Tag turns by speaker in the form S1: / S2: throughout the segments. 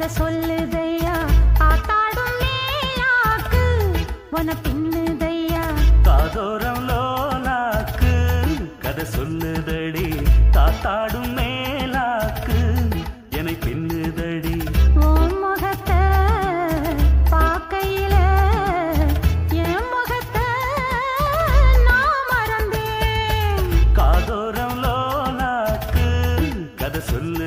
S1: கதை சொல்லுதையா? ஆத்தாடும் மேலாக்கு
S2: உன பின்னுதையா
S1: காதோரம் லோலாக்கு கதை சொல்லுதடி. தாத்தாடும் மேலாக்கு என்னை பின்னுதடி. சொல்ல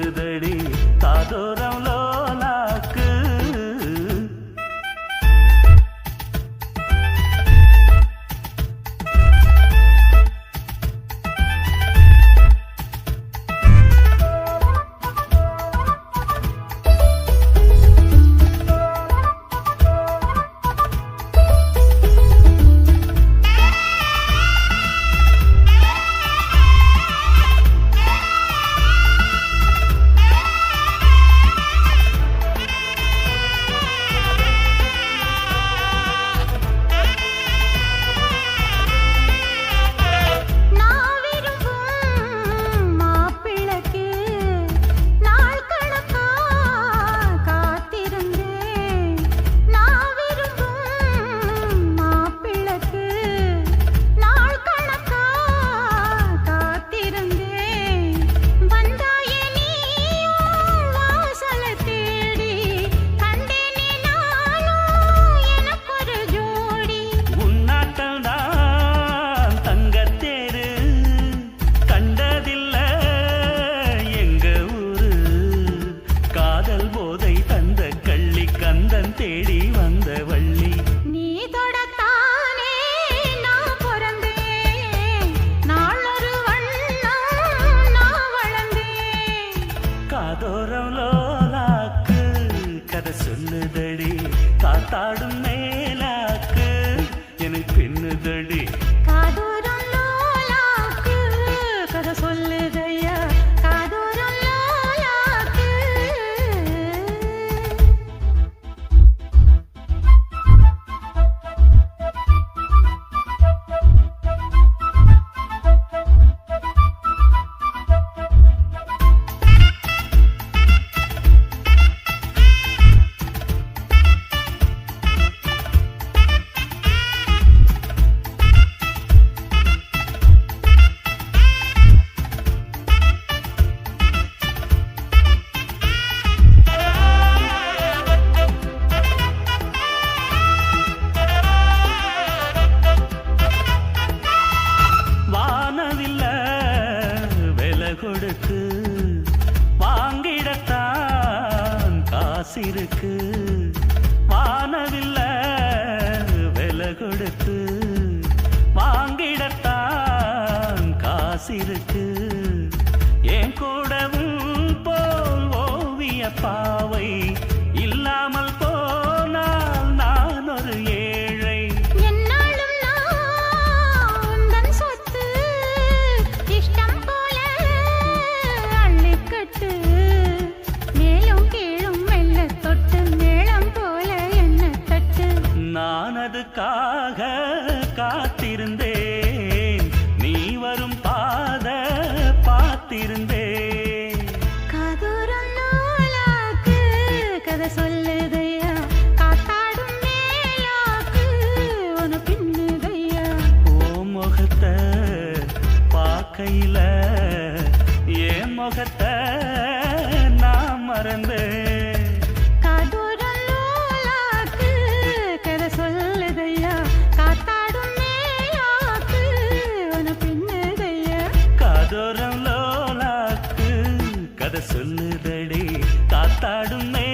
S1: கொடுத்து வாங்கிடத்தான் காசிருக்கு. வானவில்ல விலை கொடுத்து வாங்கிடத்தான் காசிருக்கு. என் கூடவும் போல் ஓவிய பாவை நான் அதுக்காக காத்திருந்தேன். நீ வரும் பாத பார்த்திருந்தேன்.
S2: காதூரம் நூலாக்கு கதை சொல்லுதையா? காத்தாடும் மேலாக்கு உன பின்னுதையா?
S1: ஓ முகத்தை பார்க்கையில தூரம் லோலாக்கு கதை சொல்லுதடி காத்தாடும் மே